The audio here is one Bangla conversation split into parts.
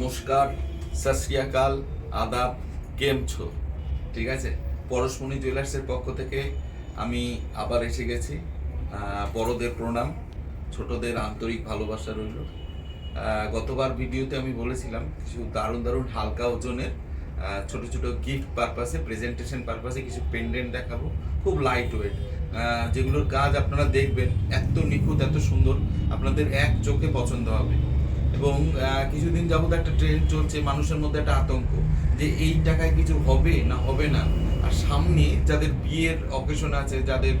নমস্কার সত আদাব, কেম ছো? ঠিক আছে? পরশমণি জুয়েলার্সের পক্ষ থেকে আমি আবার এসে গেছি। বড়দের প্রণাম, ছোটদের আন্তরিক ভালোবাসা রইল। গতবার ভিডিওতে আমি বলেছিলাম, কিছু দারুণ দারুণ হালকা ওজনের ছোট ছোট গিফট পারপাসে প্রেজেন্টেশন পারপাসে কিছু পেন্ডেন্ট দেখাবো। খুব লাইট ওয়েট যেগুলোর কাজ আপনারা দেখবেন, এত নিখুঁত, এত সুন্দর, আপনাদের এক চোখে পছন্দ হবে। এবং কিছুদিন যাবত একটা ট্রেন্ড চলছে মানুষের মধ্যে একটা আতঙ্ক যে এই টাকায় কিছু হবে না হবে না। আর সামনে যাদের বিয়ের অকেশন আছে, যাদের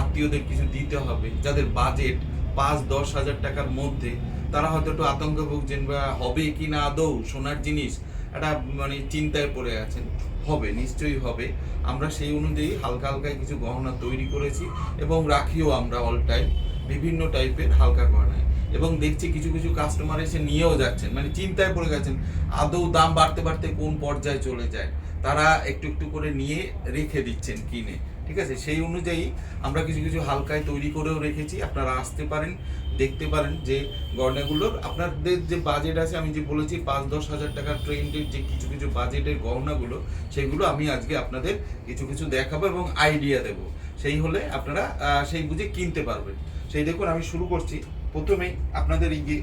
আত্মীয়দের কিছু দিতে হবে, যাদের বাজেট পাঁচ, দশ হাজার টাকার মধ্যে, তারা হয়তো একটু আতঙ্ক ভুগছেন বা হবে কি না আদৌ, সোনার জিনিস, একটা মানে চিন্তায় পড়ে আছেন। হবে, নিশ্চয়ই হবে। আমরা সেই অনুযায়ী হালকা হালকায় কিছু গহনা তৈরি করেছি এবং রাখিও আমরা অল টাইম বিভিন্ন টাইপের হালকা গহনায়। এবং দেখছি কিছু কিছু কাস্টমার এসে নিয়েও যাচ্ছেন। মানে চিন্তায় পড়ে গেছেন, আদৌ দাম বাড়তে বাড়তে কোন পর্যায়ে চলে যায়? তারা একটু একটু করে নিয়ে রেখে দিচ্ছেন কিনে, ঠিক আছে? সেই অনুযায়ী আমরা কিছু কিছু হালকায় তৈরি করেও রেখেছি। আপনারা আসতে পারেন, দেখতে পারেন যে গহনাগুলোর আপনাদের যে বাজেট আছে, আমি যে বলেছি পাঁচ দশ হাজার টাকার ট্রেন্ডের যে কিছু কিছু বাজেটের গহনাগুলো সেগুলো আমি আজকে আপনাদের কিছু কিছু দেখাবো এবং আইডিয়া দেবো। সেই হলে আপনারা সেই বুঝে কিনতে পারবেন। সেই দেখুন, আমি শুরু করছি। প্রথমেই আপনাদের এই যে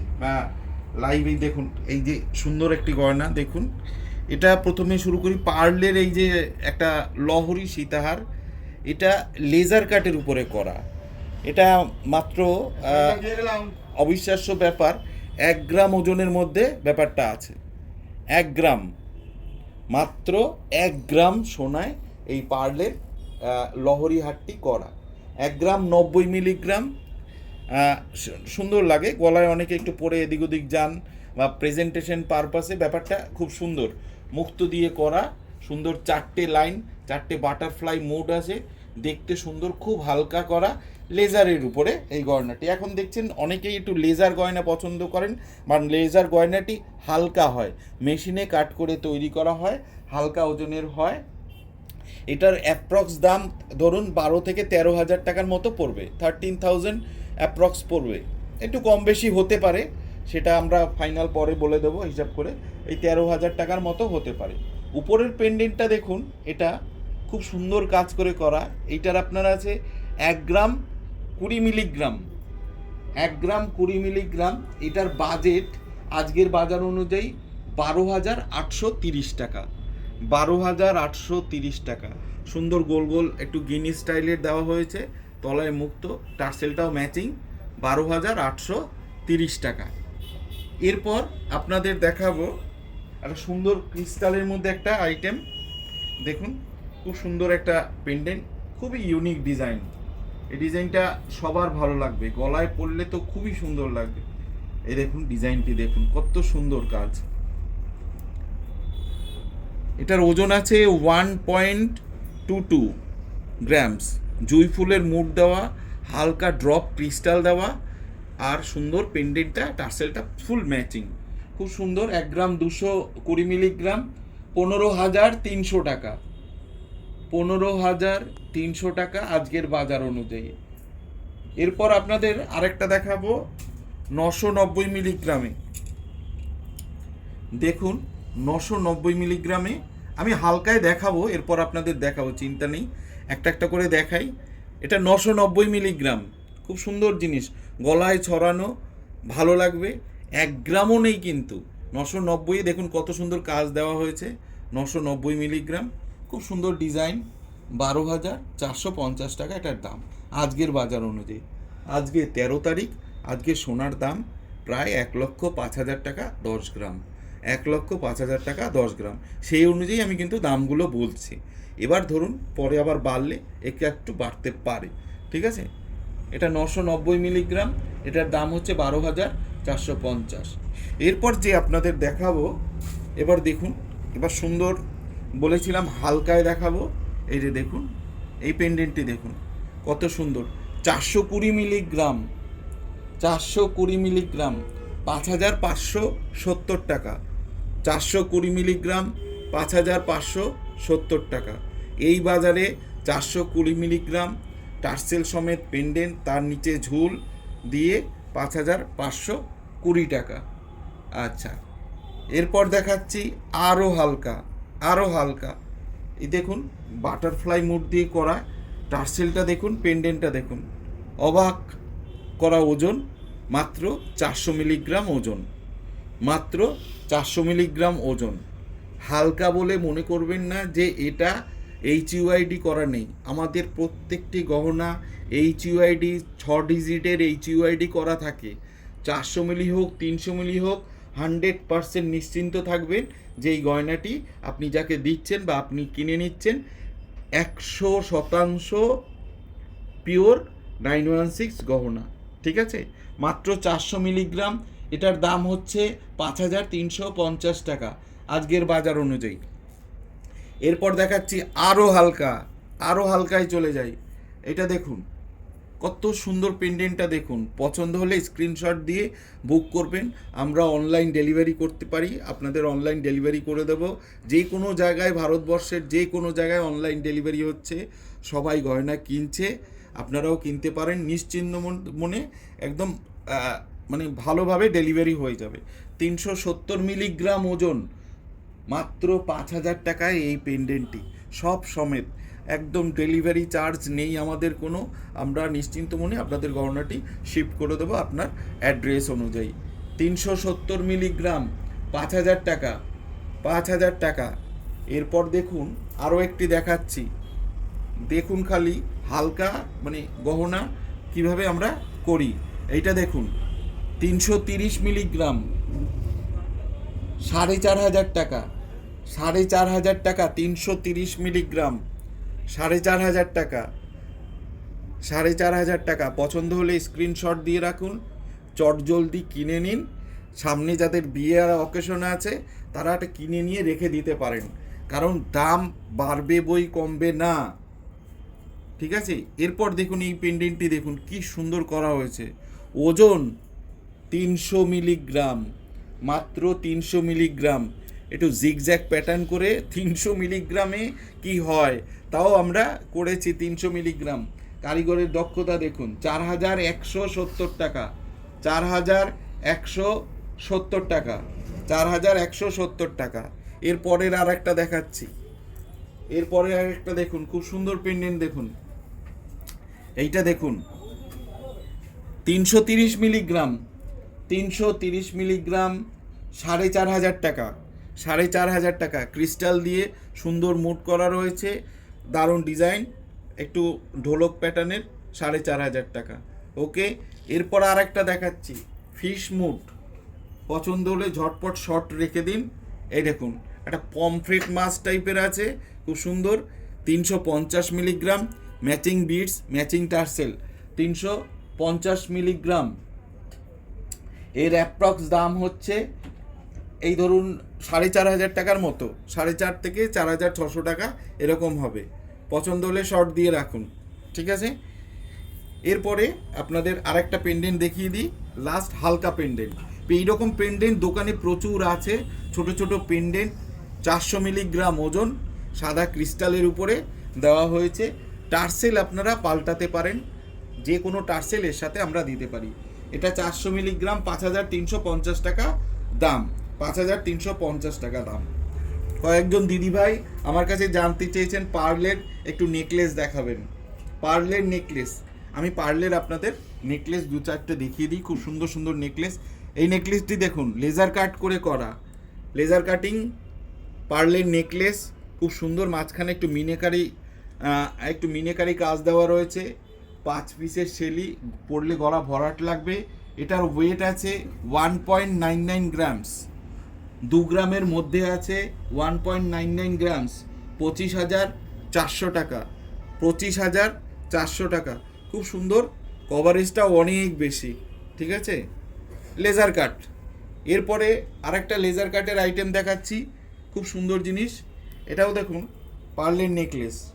লাইভ দেখুন এই যে সুন্দর একটি গয়না দেখুন। এটা প্রথমে শুরু করি পার্লের এই যে একটা লহরি সীতাহার। এটা লেজার কাটের উপরে করা। এটা মাত্র অবিশ্বাস্য ব্যাপার এক গ্রাম ওজনের মধ্যে ব্যাপারটা আছে। এক গ্রাম। মাত্র এক গ্রাম সোনায় এই পার্লের লহরি হাটটি করা। এক গ্রাম নব্বই মিলিগ্রাম সুন্দর লাগে। গলায় অনেকে একটু পরে এদিক ওদিক যান বা প্রেজেন্টেশন পারপাসে ব্যাপারটা খুব সুন্দর। মুক্ত দিয়ে করা, সুন্দর চারটে লাইন চারটে বাটারফ্লাই মোড আছে। দেখতে সুন্দর, খুব হালকা করা, লেজারের উপরে এই গয়নাটি। এখন দেখছেন অনেকেই একটু লেজার গয়না পছন্দ করেন, বা লেজার গয়নাটি হালকা হয়। মেশিনে কাট করে তৈরি করা হয়, হালকা ওজনের হয়। এটার অ্যাপ্রক্স দাম ধরুন বারো থেকে তেরো হাজার টাকার মতো পড়বে। থার্টিন থাউজেন্ড অ্যাপ্রক্স পড়বে। একটু কম বেশি হতে পারে, সেটা আমরা ফাইনাল পরে বলে দেবো, হিসাব করে। এই তেরো হাজার টাকার মতো হতে পারে। উপরের পেন্ডেন্টটা দেখুন, এটা খুব সুন্দর কাজ করে করা। এইটার আপনার আছে এক গ্রাম কুড়ি মিলিগ্রাম। এক গ্রাম কুড়ি মিলিগ্রাম, এটার বাজেট আজকের বাজার অনুযায়ী বারো হাজার আটশো তিরিশ টাকা। বারো হাজার আটশো তিরিশ টাকা। সুন্দর গোল গোল একটু গিনি স্টাইলের দেওয়া হয়েছে। তলায় মুক্ত টার্সেলটাও ম্যাচিং বারো হাজার আটশো তিরিশ টাকা। এরপর আপনাদের দেখাবো একটা সুন্দর ক্রিস্টালের মধ্যে একটা আইটেম দেখুন, খুব সুন্দর একটা পেন্ডেন্ট খুবই ইউনিক ডিজাইন এই ডিজাইনটা সবার ভালো লাগবে। গলায় পরলে তো খুবই সুন্দর লাগবে। এই দেখুন ডিজাইনটি দেখুন, কত সুন্দর কাজ। এটার ওজন আছে one point two two grams জুই ফুলের মুড দেওয়া, হালকা ড্রপ ক্রিস্টাল দেওয়া আর সুন্দর পেন্ডেন্টটা টার্সেলটা ফুল ম্যাচিং খুব সুন্দর, এক গ্রাম দুশো কুড়ি মিলিগ্রাম পনেরো হাজার তিনশো টাকা। পনেরো হাজার তিনশো টাকা আজকের বাজার অনুযায়ী। এরপর আপনাদের আরেকটা দেখাবো, নশো নব্বই মিলিগ্রামে দেখুন, নশো নব্বই মিলিগ্রামে আমি হালকায় দেখাবো, এরপর আপনাদের দেখাবো, চিন্তা নেই। একটা একটা করে দেখাই। এটা নশো নব্বই মিলিগ্রাম। খুব সুন্দর জিনিস। গলায় ছড়ানো, ভালো লাগবে। এক গ্রামও নেই কিন্তু। নশো নব্বই দেখুন কত সুন্দর কাজ দেওয়া হয়েছে। নশো নব্বই মিলিগ্রাম। খুব সুন্দর ডিজাইন। বারো হাজার চারশো পঞ্চাশ টাকা এটার দাম। আজকের বাজার অনুযায়ী। আজকে তেরো তারিখ। আজকে সোনার দাম প্রায় এক লক্ষ পাঁচ হাজার টাকা দশ গ্রাম। এক লক্ষ পাঁচ হাজার টাকা, দশ গ্রাম। সেই অনুযায়ী আমি কিন্তু দামগুলো বলছি। এবার ধরুন, পরে আবার বাড়লে একে একটু বাড়তে পারে। ঠিক আছে? এটা নশো নব্বই মিলিগ্রাম, এটার দাম হচ্ছে বারো হাজার চারশো পঞ্চাশ। এরপর যে আপনাদের দেখাবো, এবার দেখুন, এবার সুন্দর বলেছিলাম, হালকায় দেখাবো। এই যে দেখুন, এই পেন্ডেন্টটি দেখুন, কত সুন্দর। চারশো কুড়ি মিলিগ্রাম, চারশো কুড়ি মিলিগ্রাম, পাঁচ হাজার পাঁচশো সত্তর টাকা। চারশো কুড়ি মিলিগ্রাম, পাঁচ হাজার পাঁচশো সত্তর টাকা। এই বাজারে চারশো কুড়ি মিলিগ্রাম, টার্সেল সমেত পেন্ডেন্ট তার নিচে ঝুল দিয়ে পাঁচ হাজার পাঁচশো কুড়ি টাকা। আচ্ছা এরপর দেখাচ্ছি আরও হালকা আরও হালকা। এই দেখুন বাটারফ্লাই মুড দিয়ে করা টার্সেলটা দেখুন পেন্ডেন্টটা দেখুন। অবাক করা ওজন, মাত্র চারশো মিলিগ্রাম ওজন। মাত্র চারশো মিলিগ্রাম ওজন। হালকা বলে মনে করবেন না যে এটা এইচ ইউআইডি করা নেই। আমাদের প্রত্যেকটি গহনা এইচ ইউআইডি ছ ডিজিটের এইচ ইউআইডি করা থাকে। চারশো মিলি হোক, তিনশো মিলি হোক, হান্ড্রেড পারসেন্ট নিশ্চিন্ত থাকবেন যে এই গয়নাটি আপনি যাকে দিচ্ছেন বা আপনি কিনে নিচ্ছেন, একশো শতাংশ পিওর নাইন ওয়ান সিক্স গহনা। ঠিক আছে? মাত্র চারশো মিলিগ্রাম এটার দাম হচ্ছে পাঁচ হাজার তিনশো পঞ্চাশ টাকা, আজকের বাজার অনুযায়ী। এরপর দেখাচ্ছি আরও হালকা আরও হালকায় চলে যাই। এটা দেখুন, কত সুন্দর পেন্ডেন্টটা দেখুন। পছন্দ হলে স্ক্রিনশট দিয়ে বুক করবেন। আমরা অনলাইন ডেলিভারি করতে পারি। আপনাদের অনলাইন ডেলিভারি করে দেব। যে কোনো জায়গায় ভারতবর্ষের যে কোনো জায়গায় অনলাইন ডেলিভারি হচ্ছে। সবাই গয়না কিনছে। আপনারাও কিনতে পারেন। নিশ্চিন্ন মন- একদম মানে ভালোভাবে ডেলিভারি হয়ে যাবে। তিনশো সত্তর মিলিগ্রাম ওজন মাত্র পাঁচ হাজার টাকায় এই পেন্ডেন্টটি সব সমেত একদম ডেলিভারি চার্জ নেই আমাদের কোনো। আমরা নিশ্চিন্ত মনে আপনাদের গহনাটি শিফট করে দেবো আপনার অ্যাড্রেস অনুযায়ী। তিনশো সত্তর মিলিগ্রাম পাঁচ হাজার টাকা, পাঁচ হাজার টাকা। এরপর দেখুন, আরও একটি দেখাচ্ছি। দেখুন খালি হালকা মানে গহনা কীভাবে আমরা করি। এইটা দেখুন। তিনশো তিরিশ মিলিগ্রাম। সাড়ে চার হাজার টাকা। সাড়ে চার হাজার টাকা তিনশো তিরিশ মিলিগ্রাম। সাড়ে চার হাজার টাকা। সাড়ে চার হাজার টাকা। পছন্দ হলে স্ক্রিনশট দিয়ে রাখুন। চট জলদি কিনে নিন। সামনে যাদের বিয়ে আর অকেশন আছে, তারা এটা কিনে নিয়ে রেখে দিতে পারেন। কারণ দাম বাড়বে বই কমবে না। ঠিক আছে? এরপর দেখুন এই পেন্ডেন্টটি দেখুন। কি সুন্দর করা হয়েছে। ওজন তিনশো মিলিগ্রাম, মাত্র তিনশো মিলিগ্রাম। একটু জিগজ্যাগ প্যাটার্ন করে তিনশো মিলিগ্রামে কি হয়? তাও আমরা করেছি তিনশো মিলিগ্রাম। কারিগরের দক্ষতা দেখুন চার হাজার একশো সত্তর টাকা। চার হাজার একশো সত্তর টাকা। চার হাজার একশো সত্তর টাকা। এরপরের আর একটা দেখাচ্ছি। এরপরে আর একটা দেখুন, খুব সুন্দর পেন্ডেন্ট দেখুন। এইটা দেখুন, তিনশো তিরিশ মিলিগ্রাম। তিনশো তিরিশ মিলিগ্রাম সাড়ে চার হাজার টাকা, সাড়ে চার হাজার টাকা। ক্রিস্টাল দিয়ে সুন্দর মুড করা রয়েছে, দারুণ ডিজাইন, একটু ঢোলক প্যাটার্নের সাড়ে চার হাজার টাকা। ওকে, এরপর আর একটা দেখাচ্ছি, ফিশ মুড। পছন্দ হলে ঝটপট শর্ট রেখে দিন। এই দেখুন, একটা পমফ্রেট মাছ টাইপের আছে, খুব সুন্দর। তিনশো পঞ্চাশ milligram, matching beads, matching tassel. তিনশো পঞ্চাশ মিলিগ্রাম এর অ্যাপ্রক্স দাম হচ্ছে এই ধরুন সাড়ে চার হাজার টাকার মতো। সাড়ে চার থেকে চার হাজার ছশো টাকা এরকম হবে। পছন্দ হলে শর্ট দিয়ে রাখুন, ঠিক আছে? এরপরে আপনাদের আরেকটা পেন্ডেন্ট দেখিয়ে দিই লাস্ট হালকা পেন্ডেন্ট এইরকম পেন্ডেন্ট দোকানে প্রচুর আছে, ছোট ছোট পেন্ডেন্ট চারশো মিলিগ্রাম ওজন, সাদা ক্রিস্টালের উপরে দেওয়া হয়েছে। টার্সেল আপনারা পাল্টাতে পারেন, যে কোনো টার্সেল এর সাথে আমরা দিতে পারি। এটা চারশো মিলিগ্রাম, পাঁচ হাজার তিনশো পঞ্চাশ টাকা দাম। পাঁচ হাজার তিনশো পঞ্চাশ টাকা দাম। কয়েকজন দিদিভাই আমার কাছে জানতে চেয়েছেন পার্লের একটু নেকলেস দেখাবেন। পার্লের নেকলেস। আমি পার্লের আপনাদের নেকলেস দু চারটে দেখিয়ে দিই, খুব সুন্দর সুন্দর নেকলেস। এই নেকলেসটি দেখুন, লেজার কাট করে করা। লেজার কাটিং, পার্লের নেকলেস, খুব সুন্দর, মাঝখানে একটু মিনেকারি একটু মিনেকারি কাজ দেওয়া রয়েছে। পাঁচ পিসের শেলি পড়লে গলা ভরাট লাগবে। এটার ওয়েট আছে one point nine nine grams দু গ্রামের মধ্যে আছে one point nine nine grams পঁচিশ হাজার চারশো টাকা। পঁচিশ হাজার চারশো টাকা। খুব সুন্দর। কভারেজটা অনেক বেশি। ঠিক আছে? লেজার কাট এরপরে আরেকটা লেজার কাটের আইটেম দেখাচ্ছি। খুব সুন্দর জিনিস। এটাও দেখুন, পার্লের নেকলেস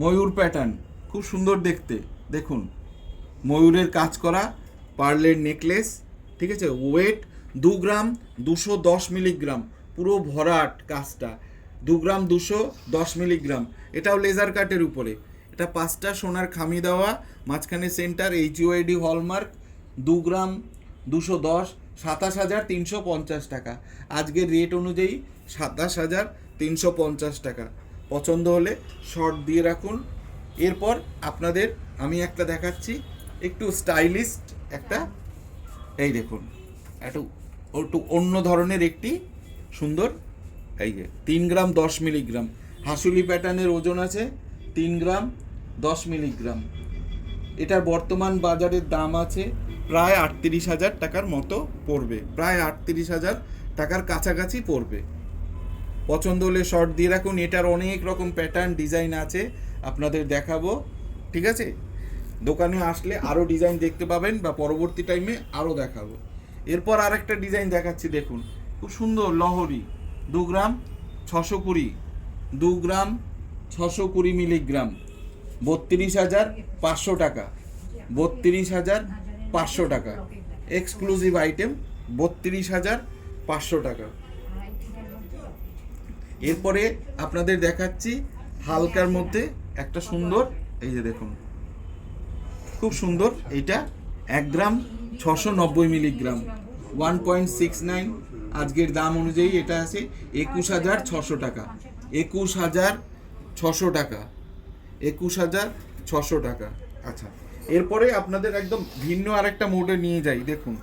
ময়ূর প্যাটার্ন খুব সুন্দর দেখতে। দেখুন, ময়ূরের কাজ করা, পার্লের নেকলেস ঠিক আছে? ওয়েট দু গ্রাম, দুশো দশ মিলিগ্রাম পুরো ভরাট কাজটা। দু গ্রাম, দুশো দশ মিলিগ্রাম এটাও লেজার কাটের উপরে। এটা পাঁচটা সোনার খামি দেওয়া, মাঝখানে সেন্টার এইচ ইউআইডি হলমার্ক দু গ্রাম, দুশো দশ, সাতাশ হাজার তিনশো পঞ্চাশ টাকা। আজকের রেট অনুযায়ী সাতাশ হাজার তিনশো পঞ্চাশ টাকা। পছন্দ হলে শর্ট দিয়ে রাখুন। এরপর আপনাদের আমি একটা দেখাচ্ছি, একটু স্টাইলিস্ট একটা। এই দেখুন, একটু একটু অন্য ধরনের একটি সুন্দর, এই যে, তিন গ্রাম দশ মিলিগ্রাম। হাসুলি প্যাটার্নের ওজন আছে তিন গ্রাম দশ মিলিগ্রাম। এটার বর্তমান বাজারের দাম আছে প্রায় আটত্রিশ হাজার টাকার মতো পড়বে। প্রায় আটত্রিশ হাজার টাকার কাছাকাছি পড়বে। পছন্দ হলে শর্ট দিয়ে রাখুন এটার অনেক রকম প্যাটার্ন ডিজাইন আছে, আপনাদের দেখাবো, ঠিক আছে? দোকানে আসলে আরও ডিজাইন দেখতে পাবেন বা পরবর্তী টাইমে আরও দেখাবো। এরপর আরেকটা ডিজাইন দেখাচ্ছি, দেখুন। খুব সুন্দর, লহরি, দু গ্রাম ছশো কুড়ি, দু গ্রাম ছশো কুড়ি মিলিগ্রাম বত্রিশ হাজার পাঁচশো টাকা, বত্রিশ হাজার পাঁচশো টাকা এক্সক্লুসিভ আইটেম বত্রিশ হাজার পাঁচশো টাকা। এরপরে আপনাদের দেখাচ্ছি হালকার মধ্যে একটা সুন্দর, এই যে দেখুন, খুব সুন্দর, এইটা এক গ্রাম ছশো নব্বই milligram, one point six nine, আজকের দাম অনুযায়ী এটা আছে একুশ হাজার ছশো টাকা, একুশ হাজার ছশো টাকা, একুশ হাজার ছশো টাকা আচ্ছা এরপরে আপনাদের একদম ভিন্ন আরেকটা মোডে নিয়ে যাই, দেখুন,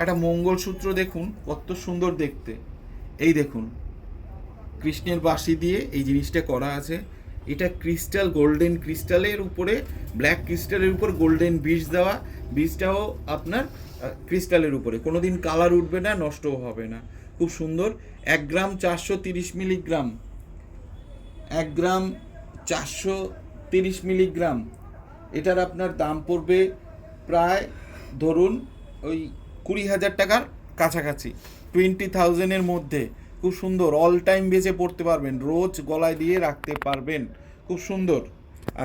একটা মঙ্গলসূত্র দেখুন, কত সুন্দর দেখতে, এই দেখুন কৃষ্ণের বাঁশি দিয়ে এই জিনিসটা করা আছে। এটা ক্রিস্টাল, গোল্ডেন ক্রিস্টালের উপরে, ব্ল্যাক ক্রিস্টালের উপর গোল্ডেন বীজ দেওয়া। বীজটাও আপনার ক্রিস্টালের উপরে। কোনো দিন কালার উঠবে না, নষ্টও হবে না। খুব সুন্দর। এক গ্রাম চারশো তিরিশ মিলিগ্রাম। এক গ্রাম চারশো তিরিশ মিলিগ্রাম। এটার আপনার দাম পড়বে প্রায় ধরুন ওই কুড়ি হাজার টাকার কাছাকাছি। টোয়েন্টি থাউজেন্ডের মধ্যে। খুব সুন্দর অল টাইম বেজে পড়তে পারবেন, রোজ গলায় দিয়ে রাখতে পারবেন, খুব সুন্দর।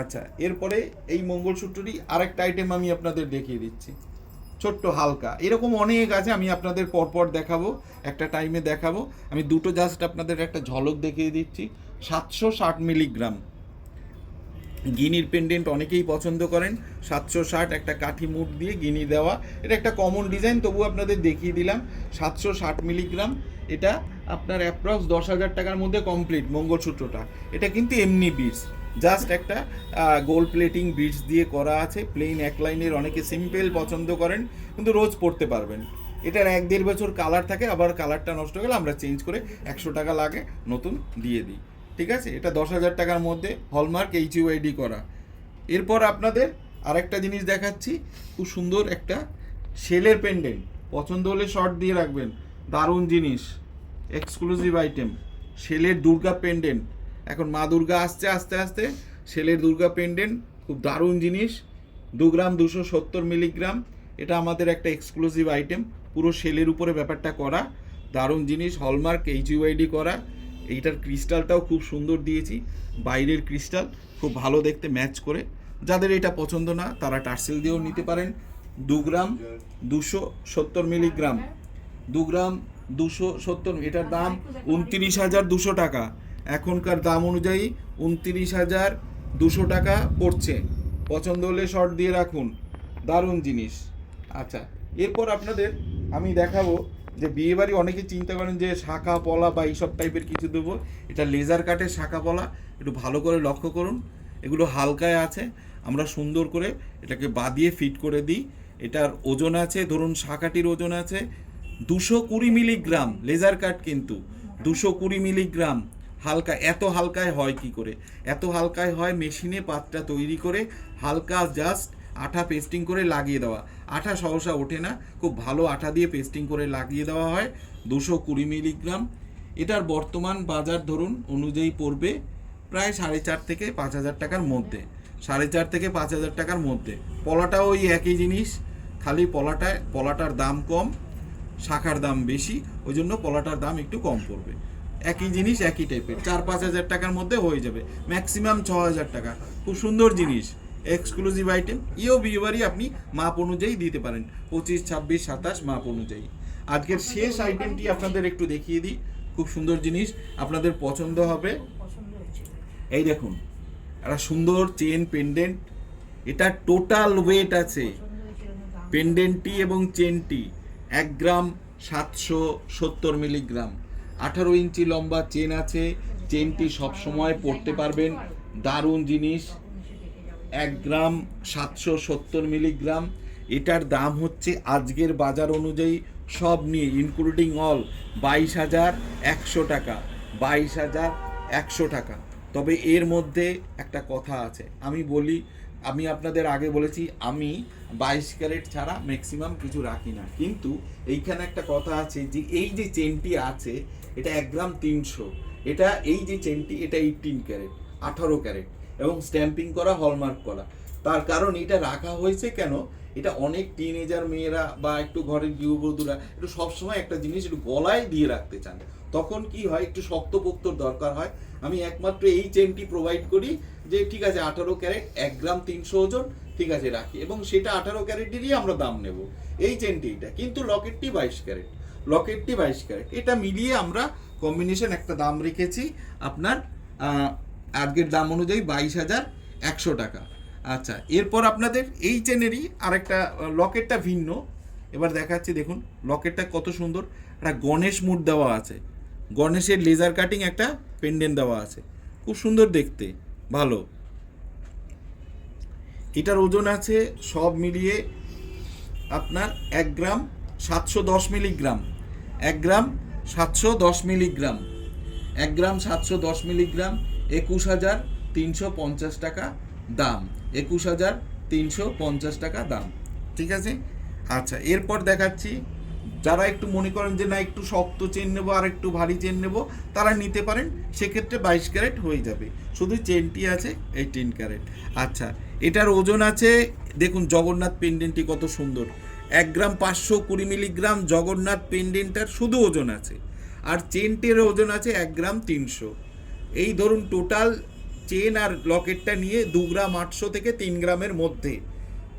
আচ্ছা এরপরে এই মঙ্গলসূত্রটি আরেকটা আইটেম আমি আপনাদের দেখিয়ে দিচ্ছি। ছোট্ট হালকা, এরকম অনেক আছে, আমি আপনাদের পরপর দেখাবো, একটা টাইমে দেখাবো। আমি দুটো জাস্ট আপনাদের একটা ঝলক দেখিয়ে দিচ্ছি, সাতশো ষাট মিলিগ্রাম গিনির পেন্ডেন্ট অনেকেই পছন্দ করেন, সাতশো ষাট একটা কাঠি মুট দিয়ে গিনি দেওয়া। এটা একটা কমন ডিজাইন তবু আপনাদের দেখিয়ে দিলাম, সাতশো ষাট মিলিগ্রাম এটা আপনার অ্যাপ্রক্স দশ হাজার টাকার মধ্যে কমপ্লিট মঙ্গলসূত্রটা। এটা কিন্তু এমনি বিটস জাস্ট একটা গোল্ড প্লেটিং বিটস দিয়ে করা আছে প্লেন এক লাইনের, অনেকে সিম্পল পছন্দ করেন, কিন্তু রোজ পড়তে পারবেন। এটার এক দেড় বছর কালার থাকে, আবার কালারটা নষ্ট গেলে আমরা চেঞ্জ করে একশো টাকা লাগে, নতুন দিয়ে দিই। ঠিক আছে? এটা দশ হাজার টাকার মধ্যে হলমার্ক এইচ ইউআইডি করা। এরপর আপনাদের আরেকটা জিনিস দেখাচ্ছি, খুব সুন্দর একটা সেলের পেন্ডেন্ট পছন্দ হলে শর্ট দিয়ে রাখবেন। দারুণ জিনিস এক্সক্লুসিভ আইটেম সেলের দুর্গা পেন্ডেন্ট এখন মা দুর্গা আসছে, আস্তে আস্তে সেলের দুর্গা পেন্ডেন্ট খুব দারুণ জিনিস, দু গ্রাম দুশো সত্তর মিলিগ্রাম এটা আমাদের একটা এক্সক্লুসিভ আইটেম পুরো সেলের উপরে ব্যাপারটা করা, দারুণ জিনিস হলমার্ক এইচ ইউআইডি করা, এইটার ক্রিস্টালটাও খুব সুন্দর দিয়েছি, বাইরের ক্রিস্টাল খুব ভালো দেখতে ম্যাচ করে, যাদের এটা পছন্দ না, তারা টার্সেল দিয়েও নিতে পারেন, দু গ্রাম দুশো সত্তর মিলিগ্রাম দু গ্রাম দুশো সত্তর এটার দাম উনত্রিশ হাজার দুশো টাকা। এখনকার দাম অনুযায়ী উনত্রিশ হাজার দুশো টাকা পড়ছে। পছন্দ হলে শর্ট দিয়ে রাখুন। দারুণ জিনিস। আচ্ছা এরপর আপনাদের আমি দেখাবো যে বিয়েবাড়ি অনেকে চিন্তা করেন যে শাখা পলা বা এইসব টাইপের কিছু দেবো। এটা লেজার কাটের শাখা পলা। একটু ভালো করে লক্ষ্য করুন। এগুলো হালকায় আছে। আমরা সুন্দর করে এটাকে বাদিয়ে ফিট করে দিই। এটার ওজন আছে, ধরুন শাখাটির ওজন আছে দুশো কুড়ি মিলিগ্রাম লেজার কাট কিন্তু। দুশো কুড়ি মিলিগ্রাম। হালকা, এত হালকায় হয় কি করে? এত হালকায় হয় মেশিনে পাতটা তৈরি করে, হালকা জাস্ট আঠা পেস্টিং করে লাগিয়ে দেওয়া। আঠা সহসা ওঠে না, খুব ভালো আঠা দিয়ে পেস্টিং করে লাগিয়ে দেওয়া হয়, দুশো কুড়ি মিলিগ্রাম। এটার বর্তমান বাজার ধরুন অনুযায়ী পড়বে প্রায় সাড়ে চার থেকে পাঁচ হাজার টাকার মধ্যে। সাড়ে চার থেকে পাঁচ হাজার টাকার মধ্যে। পলাটাও ওই একই জিনিস, খালি পলাটায়, পলাটার দাম কম শাখার দাম বেশি ওই জন্য পলাটার দাম একটু কম পড়বে। একই জিনিস, একই টাইপের চার, পাঁচ হাজার টাকার মধ্যে হয়ে যাবে। ম্যাক্সিমাম ছ হাজার টাকা। খুব সুন্দর জিনিস। এক্সক্লুসিভ আইটেম ইও বিয়েবাড়ি আপনি মাপ অনুযায়ী দিতে পারেন। পঁচিশ, ছাব্বিশ, সাতাশ মাপ অনুযায়ী। আজকের শেষ আইটেমটি আপনাদের একটু দেখিয়ে দিই। খুব সুন্দর জিনিস। আপনাদের পছন্দ হবে। এই দেখুন। একটা সুন্দর চেন পেন্ডেন্ট এটা টোটাল ওয়েট আছে। পেন্ডেন্টটি এবং চেনটি এক গ্রাম সাতশো সত্তর মিলিগ্রাম। আঠারো ইঞ্চি লম্বা চেন আছে, চেনটি সবসময় পড়তে পারবেন। দারুণ জিনিস। এক গ্রাম সাতশো সত্তর মিলিগ্রাম। এটার দাম হচ্ছে আজকের বাজার অনুযায়ী সব নিয়ে ইনক্লুডিং অল বাইশ হাজার একশো টাকা, বাইশ হাজার একশো টাকা। তবে এর মধ্যে একটা কথা আছে। আমি বলি, আমি আপনাদের আগে বলেছি, আমি বাইশ ক্যারেট ছাড়া ম্যাক্সিমাম কিছু রাখি না। কিন্তু এইখানে একটা কথা আছে যে, এই যে চেনটি আছে, এটা এক গ্রাম তিনশো। এটা, এই যে চেনটি, এটা এইটিন ক্যারেট, আঠারো ক্যারেট এবং স্ট্যাম্পিং করা হলমার্ক করা। তার কারণ এটা রাখা হয়েছে কেন? এটা অনেক টিনেজার মেয়েরা বা একটু ঘরের গৃহবধূরা একটু সবসময় একটা জিনিস একটু গলায় দিয়ে রাখতে চান। তখন কি হয়, একটু শক্তপোক্তর দরকার হয়। আমি একমাত্র এই চেনটি প্রোভাইড করি যে, ঠিক আছে, আঠারো ক্যারেট, এক গ্রাম তিনশো ওজন, ঠিক আছে, রাখি। এবং সেটা আঠারো ক্যারেটেরই আমরা দাম নেব। এই চেনটি এটা কিন্তু লকেটটি বাইশ ক্যারেট। লকেটটি বাইশ ক্যারেট। এটা মিলিয়ে আমরা কম্বিনেশন একটা দাম রেখেছি আপনার আজকের দাম অনুযায়ী বাইশ হাজার একশো টাকা। আচ্ছা এরপর আপনাদের এই চেনেরই আরেকটা লকেটটা ভিন্ন। এবার দেখাচ্ছি, দেখুন, লকেটটা কত সুন্দর। একটা গণেশ মুড দেওয়া আছে। গণেশের লেজার কাটিং একটা পেন্ডেন্ট দেওয়া আছে। খুব সুন্দর দেখতে, ভালো। এটার ওজন আছে সব মিলিয়ে আপনার এক গ্রাম সাতশো দশ মিলিগ্রাম। এক গ্রাম সাতশো দশ মিলিগ্রাম। এক গ্রাম সাতশো দশ মিলিগ্রাম, একুশ হাজার তিনশো পঞ্চাশ টাকা দাম। একুশ হাজার তিনশো পঞ্চাশ টাকা দাম। ঠিক আছে? আচ্ছা এরপর দেখাচ্ছি যারা একটু মনে করেন যে না, একটু শক্ত চেন নেব আর একটু ভারী চেন নেব, তারা নিতে পারেন, সেক্ষেত্রে বাইশ ক্যারেট হয়ে যাবে। শুধু চেনটি আছে এইটিন ক্যারেট। আচ্ছা এটার ওজন আছে, দেখুন জগন্নাথ পেন্ডেন্টটি কত সুন্দর। এক গ্রাম পাঁচশো কুড়ি মিলিগ্রাম জগন্নাথ পেন্ডেন্টটার শুধু ওজন আছে। আর চেনটির ওজন আছে এক গ্রাম তিনশো। এই ধরুন টোটাল চেন আর লকেটটা নিয়ে দু গ্রাম আটশো থেকে তিন গ্রামের মধ্যে।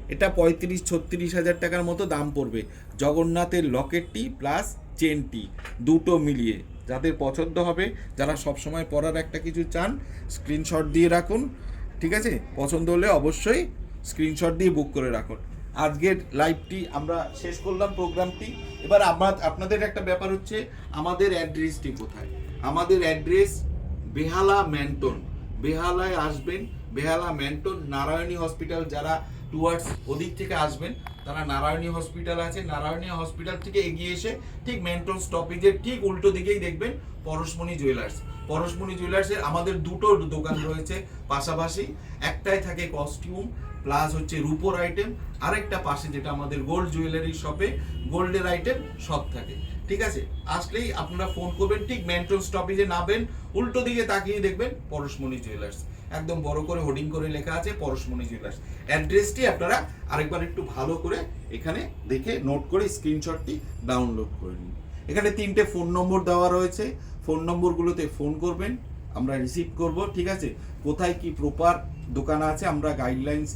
এটা পঁয়ত্রিশ, ছত্রিশ হাজার টাকার মতো দাম পড়বে। জগন্নাথের লকেটটি প্লাস চেনটি দুটো মিলিয়ে। যাদের পছন্দ হবে, যারা সবসময় পরার একটা কিছু চান স্ক্রিনশট দিয়ে রাখুন, ঠিক আছে? পছন্দ হলে অবশ্যই স্ক্রিনশট দিয়ে বুক করে রাখুন। আজকের লাইভটি আমরা শেষ করলাম প্রোগ্রামটি এবার আমার আপনাদের একটা ব্যাপার হচ্ছে, আমাদের অ্যাড্রেসটি কোথায়? আমাদের অ্যাড্রেস বেহালা ম্যান্টন। বেহালায় আসবেন, বেহালা ম্যান্টন নারায়ণী হসপিটাল যারা টুয়ার্ডস ওদিক থেকে আসবেন। তারা নারায়ণী হসপিটাল আছে। নারায়ণী হসপিটাল থেকে এগিয়ে এসে ঠিক ম্যান্টন স্টপেজের ঠিক উল্টো দিকেই দেখবেন পরশমণি জুয়েলার্স পরশমণি জুয়েলার্সের আমাদের দুটো দোকান রয়েছে পাশাপাশি। একটাই থাকে কস্টিউম প্লাস হচ্ছে রূপোর আইটেম আরেকটা পাশে যেটা আমাদের গোল্ড জুয়েলারি শপে গোল্ডের আইটেম সব থাকে। ঠিক আছে? আসলেই আপনারা ফোন করবেন, ঠিক ম্যান্টন স্টপেজে নামবেন, উল্টো দিকে তাকিয়ে দেখবেন পরশমণি জুয়েলার্স একদম বড় করে হোর্ডিং করে লেখা আছে, পরশমণি জুয়েলার্স অ্যাড্রেসটি আপনারা আরেকবার একটু ভালো করে এখানে দেখে নোট করে স্ক্রিনশটটি ডাউনলোড করে নিন। এখানে তিনটে ফোন নম্বর দেওয়া রয়েছে। ফোন নম্বরগুলোতে ফোন করবেন, আমরা রিসিভ করব, ঠিক আছে? কোথায় কি প্রপার দোকান আছে, আমরা গাইডলাইন্স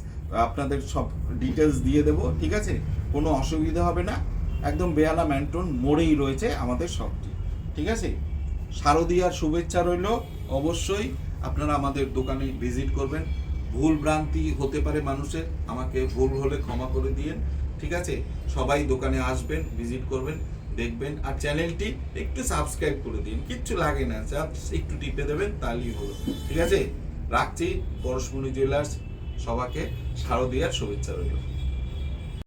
আপনাদের সব ডিটেলস দিয়ে দেব, ঠিক আছে? কোনো অসুবিধা হবে না। একদম বেহালা ম্যান্টন মোড়েই রয়েছে আমাদের শপটি ঠিক আছে? শারদীয়ার শুভেচ্ছা রইল, অবশ্যই আপনারা আমাদের দোকানে ভিজিট করবেন। ভুল ভ্রান্তি হতে পারে মানুষের, আমাকে ভুল হলে ক্ষমা করে দিয়েন, ঠিক আছে? সবাই দোকানে আসবেন, ভিজিট করবেন, দেখবেন, আর চ্যানেলটি একটু সাবস্ক্রাইব করে দিন। কিচ্ছু লাগে না একটু টিপে দেবেন, তাহলেই হলো। ঠিক আছে? রাখছি, পরশমণি জুয়েলার্স সবাইকে শারদীয়ার শুভেচ্ছা রইল।